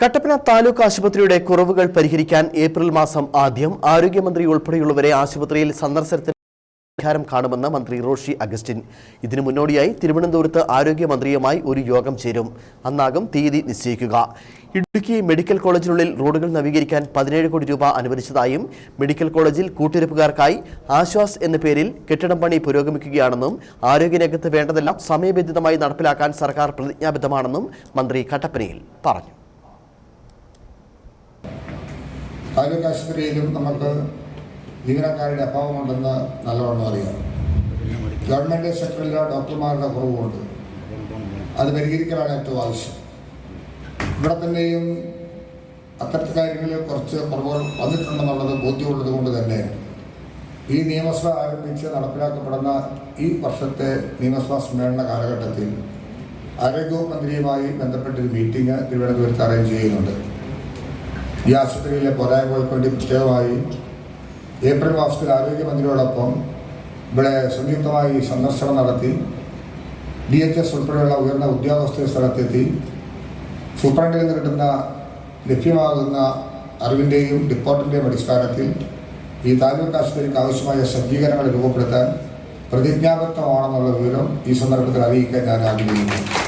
കട്ടപ്പന താലൂക്ക് ആശുപത്രിയുടെ കുറവുകൾ പരിഹരിക്കാൻ ഏപ്രിൽ മാസം ആദ്യം ആരോഗ്യമന്ത്രി ഉൾപ്പെടെയുള്ളവരെ ആശുപത്രിയിൽ സന്ദർശനത്തിന് പരിഹാരം കാണുമെന്ന് മന്ത്രി റോഷി അഗസ്റ്റിൻ. ഇതിനു മുന്നോടിയായി തിരുവനന്തപുരത്ത് ആരോഗ്യമന്ത്രിയുമായി ഒരു യോഗം ചേരും. അന്നാകും തീയതി നിശ്ചയിക്കുക. ഇടുക്കി മെഡിക്കൽ കോളേജിനുള്ളിൽ റോഡുകൾ നവീകരിക്കാൻ പതിനേഴ് കോടി രൂപ അനുവദിച്ചതായും മെഡിക്കൽ കോളേജിൽ കൂട്ടിരിപ്പുകാർക്കായി ആശ്വാസ് എന്ന പേരിൽ കെട്ടിടം പണി പുരോഗമിക്കുകയാണെന്നും ആരോഗ്യരംഗത്ത് വേണ്ടതെല്ലാം സമയബന്ധിതമായി നടപ്പിലാക്കാൻ സർക്കാർ പ്രതിജ്ഞാബദ്ധമാണെന്നും മന്ത്രി കട്ടപ്പനയിൽ പറഞ്ഞു. താലൂക്ക് ആശുപത്രിയിലും നമുക്ക് ജീവനക്കാരുടെ അഭാവമുണ്ടെന്ന് നല്ലവണ്ണം അറിയാം. ഗവൺമെന്റ് സെക്ടറിലെ ഡോക്ടർമാരുടെ കുറവുണ്ട് അത് പരിഹരിക്കലാണ് ഏറ്റവും ആവശ്യം. ഇവിടെ തന്നെയും അത്തരത്തിൽ കാര്യങ്ങളിൽ കുറച്ച് കുറവുകൾ വന്നിട്ടുണ്ടെന്നുള്ളത് ബോധ്യമുള്ളത് കൊണ്ട് തന്നെ ഈ നിയമസഭ ആരംഭിച്ച് നടപ്പിലാക്കപ്പെടുന്ന ഈ വർഷത്തെ നിയമസഭാ സമ്മേളന കാലഘട്ടത്തിൽ ആരോഗ്യവകുപ്പ് മന്ത്രിയുമായി ബന്ധപ്പെട്ടൊരു മീറ്റിംഗ് തിരുവനന്തപുരത്ത് അറേഞ്ച് ചെയ്യുന്നുണ്ട്. ഈ ആശുപത്രിയിലെ പോരായ്മകൾക്ക് വേണ്ടി പ്രത്യേകമായി ഏപ്രിൽ മാസത്തിൽ ആരോഗ്യമന്ത്രിയോടൊപ്പം ഇവിടെ സംയുക്തമായി സന്ദർശനം നടത്തി ഡി എച്ച് എസ് ഉൾപ്പെടെയുള്ള ഉയർന്ന ഉദ്യോഗസ്ഥ സ്ഥലത്തെത്തി സൂപ്രണ്ടിൽ നിന്ന് കിട്ടുന്ന ലഭ്യമാകുന്ന അറിവിന്റെയും റിപ്പോർട്ടിന്റെയും അടിസ്ഥാനത്തിൽ ഈ താലൂക്ക് ആശുപത്രിക്ക് ആവശ്യമായ സജ്ജീകരണങ്ങൾ രൂപപ്പെടുത്താൻ പ്രതിജ്ഞാബദ്ധമാണെന്നുള്ള വിവരം ഈ സന്ദർഭത്തിൽ അറിയിക്കാൻ ഞാൻ ആഗ്രഹിക്കുന്നു.